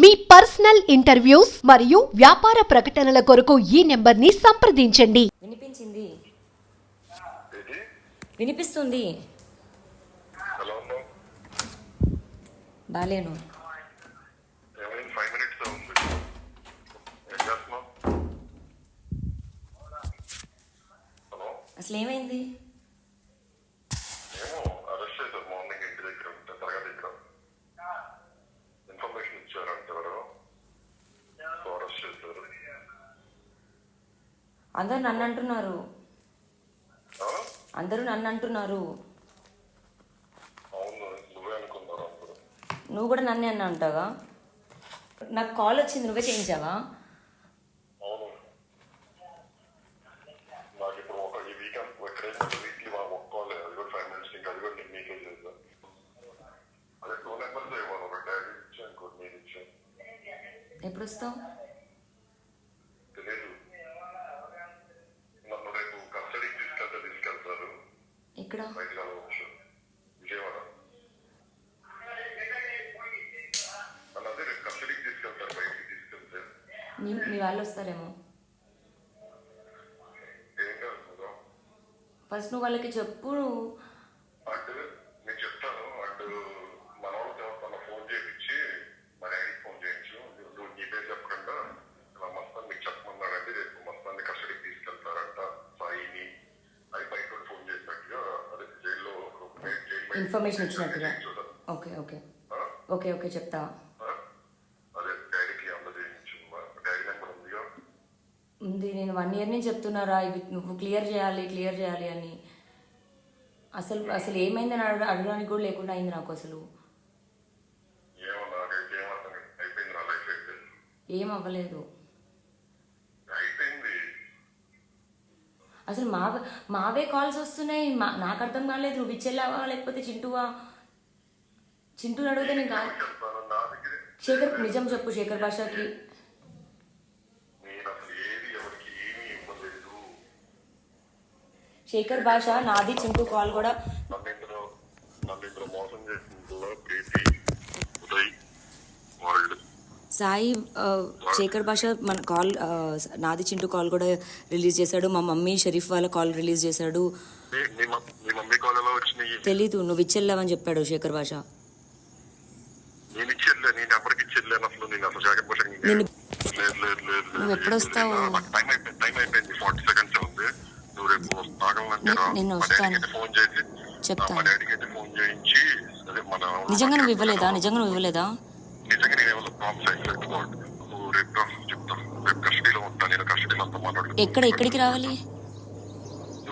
మీ personal interviews మరియు వ్యాపార ప్రకటనల కొరకు ఈ నెంబర్ని సంప్రదించండి. వినిపించింది. వినిపిస్తుంది. బాలేను. ఏమైంది ఫైవ్ మినిట్స్ ఉంది. ఏం చేస్తున్నావు? హలో. అసలు ఏమైంది అందరూ నన్ను అంటున్నారు? అందరూ నన్ను అంటున్నారు నువ్వే కూడా నన్నే అన్నా అంటావా? నాకు కాల్ వచ్చింది నువ్వే చేయించావా? అవును. నాకు మీ వాళ్ళు వస్తారేమో ఫస్ట్ నువ్వు వాళ్ళకి చెప్పు ఇన్ఫర్మేషన్ ఇచ్చినట్టుగా. Okay okay. ఓకే ఓకే చెప్తా. ఉంది నేను వన్ ఇయర్ నుంచి చెప్తున్నారా ఇవి నువ్వు క్లియర్ చేయాలి క్లియర్ చేయాలి అని. అసలు అసలు ఏమైందని అడగ అడగడానికి కూడా లేకుండా అయింది నాకు అసలు. ఏం అవ్వలేదు. అసలు మా మావే కాల్స్ వస్తున్నాయి. మా నాకు అర్థం కాలేదు. నువ్వు ఇచ్చెళ్ళావా లేకపోతే చింటువా? చింటూని అడిగితే నేను కాదు. శేఖర్ నిజం చెప్పు శేఖర్ భాషకి. శేఖర్ భాష నాది చింటూ కాల్ కూడా. మోసం చేసిందో ప్రీతి. సాయి శేఖర్ భాష మన కాల్ నాది చింటూ కాల్ కూడా రిలీజ్ చేశాడు. మా మమ్మీ షరీఫ్ వాళ్ళ కాల్ రిలీజ్ చేశాడు. తెలీదు. నువ్వు ఇచ్చెళ్ళావని చెప్పాడు శేఖర్ భాష నువ్వు ఎప్పుడు వస్తావు? నాకు టైం అయిపోయింది టైం అయిపోయింది. ఫార్టీ సెకండ్స్ ఉంది. నువ్వు రేపు ఆగలంటే నే- రా. నేను వస్తాను. చెప్తాను. నిజంగా నువ్వు ఇవ్వలేదా? నిజంగా నువ్వు ఇవ్వలేదా? నిజంగా నేను ఏమో ప్రాబ్లమ్స్ అయినట్టు నువ్వు రేపు రా, చెప్తా. రేపు కస్టడీలో ఉంటా నేను కస్టడీలో అంతా మాట్లాడు ఎక్కడ ఎక్కడికి రావాలి?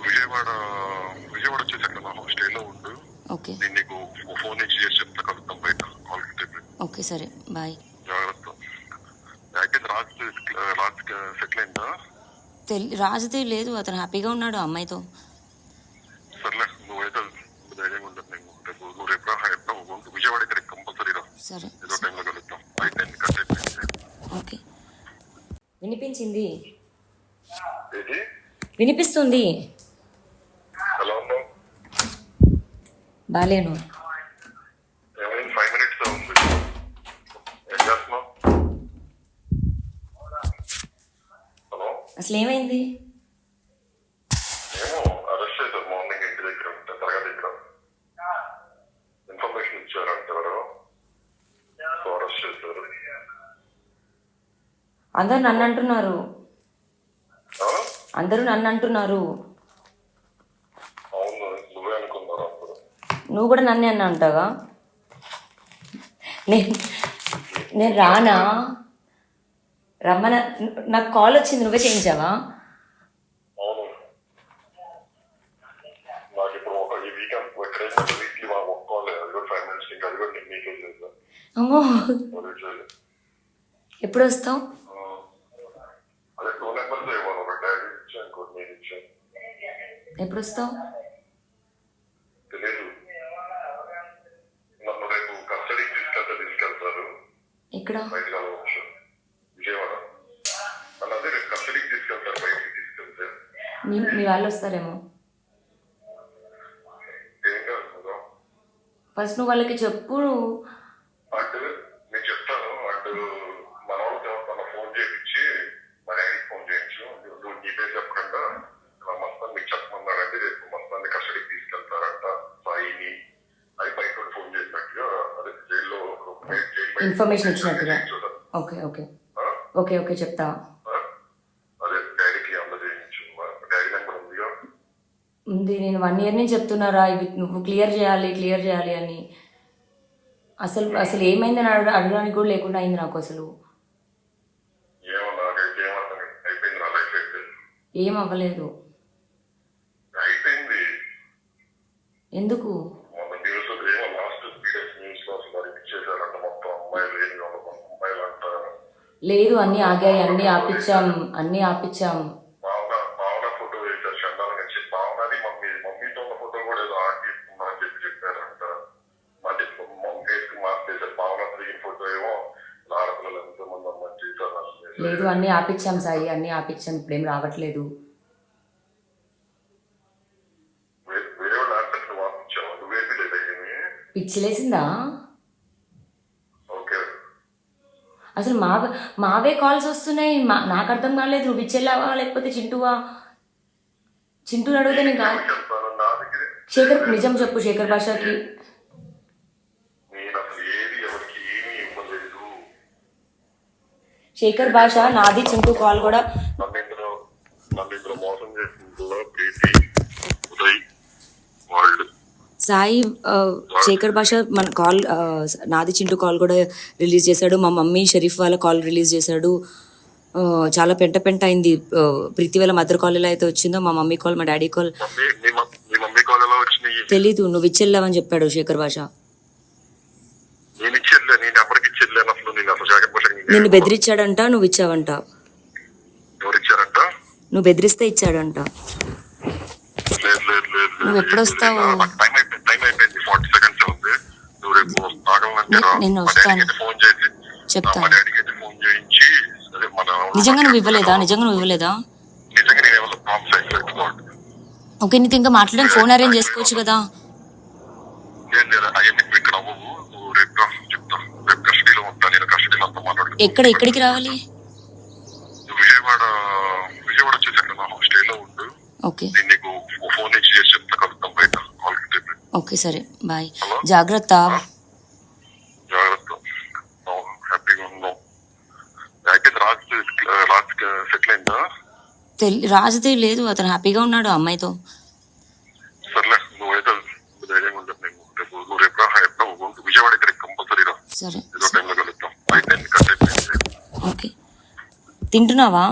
విజయవాడ విజయవాడ వచ్చేసాక నా స్టేలో ఉండు. ఓకే. నేను నీకు ఫోన్ నుంచి చేసి చెప్తా కలుద్దాం బయట. కాల్ ఓకే సరే. బాయ్. జాగ్రత్త. యాక్చువల్లీ రాజ్ రాజ్ సెటిల్ అయిందా? తెలి రాజుదే లేదు అతను హ్యాపీగా ఉన్నాడు అమ్మాయితో. సర్లే నువ్వైతే ధైర్యంగా నేను రేపు రేపు. విజయవాడ కంపల్సరీ రా. సరే. ఓకే. వినిపించింది? వినిపిస్తుంది. బాలేను. అసలు ఏమైంది? అందరూ నన్ను అంటున్నారు? అందరూ నన్ను అంటున్నారు నువ్వే కూడా నన్నే అన్నా అంటావా? నేను నేను రానా? రమ్మన? నాకు కాల్ వచ్చింది నువ్వే చేయించావా? నాకు ఇప్పుడు తీసుకెళ్తారు. బయటికి తీసుకెళ్తే. మీ వాళ్ళు వస్తారేమో? ఫస్ట్ నువ్వు వాళ్ళకి చెప్పు. ఇన్ఫర్మేషన్ ఇచ్చినట్టుగా. Okay okay? ఓకే ఓకే చెప్తా. ఉంది నేను వన్ ఇయర్ నుంచి చెప్తున్నారా ఇవి నువ్వు క్లియర్ చేయాలి క్లియర్ చేయాలి అని. అసలు అసలు ఏమైందని అడగ అడగడానికి కూడా లేకుండా అయింది నాకు అసలు. ఏం అవ్వలేదు. ఎందుకు? ఫోటో ఏమో ఆడపిల్లలు ఎంతో మంది అమ్మాయి జీవితాలు లేదు అన్నీ ఆపిచ్చాం సాయి అన్నీ ఆపిచ్చాం. ఇప్పుడేం రావట్లేదు. వేరే వాళ్ళు ఆన్సర్ వాపించావు నువ్వేది లేదా ఏమి పిచ్చిలేసిందా ఓకే అసలు మా మావే కాల్స్ వస్తున్నాయి. మా నాకు అర్థం కాలేదు. నువ్వు ఇచ్చేలావా లేకపోతే చింటువా? చింటూని అడిగితే నేను కాదు. శేఖర్ నిజం చెప్పు శేఖర్ భాషకి. శేఖర్ భాష నాది చింటూ కాల్ కూడా. నన్ను మోసం చేసిందో ప్రీతి ఉదయ్ వాళ్ళు సాయి శేఖర్ భాష మన కాల్ నాది చింటూ కాల్ కూడా రిలీజ్ చేశాడు. మా మమ్మీ షరీఫ్ వాళ్ళ కాల్ రిలీజ్ చేశాడు. చాలా పెంట పెంట అయింది. ప్రీతి వాళ్ళ మదర్ కాల్ ఎలా అయితే వచ్చిందో మా మమ్మీ కాల్ మా డాడీ కాల్. తెలీదు. నువ్వు ఇచ్చెళ్ళావని చెప్పాడు శేఖర్ భాష. నిన్ను బెదిరించాడంట నువ్వు ఇచ్చావంట. నువ్వు బెదిరిస్తే ఇచ్చాడంట. నువ్వు ఎప్పుడు వస్తావు? టైం అయిపోయింది టైం అయిపోయింది ఫార్టీ సెకండ్స్ ఉంది నువ్వు రేపు ఆగమంటే రా. నేను వస్తాను. చెప్తాను. నిజంగా నువ్వు ఇవ్వలేదా? నిజంగా నువ్వు ఇవ్వలేదా? ఓకే నీతో ఇంకా ఫోన్ అరేంజ్ చేసుకోవచ్చు కదా. ఎక్కడ ఎక్కడికి రావాలి? నువ్వు విజయవాడ విజయవాడ వచ్చేసాక నా హాస్టల్లో ఉండు. ఓకే. నీకు ఫోన్ చెప్తా కలుద్దాం బయట. ఓకే సరే. బాయ్. జాగ్రత్త అవును, హ్యాపీగా ఉన్నాం అయిపోయింది రాజు రాజు సెటిల్ అయిందా తెలి రాజుదే లేదు అతను హ్యాపీగా ఉన్నాడు అమ్మాయితో. సరే. ఓకే. తింటున్నావా?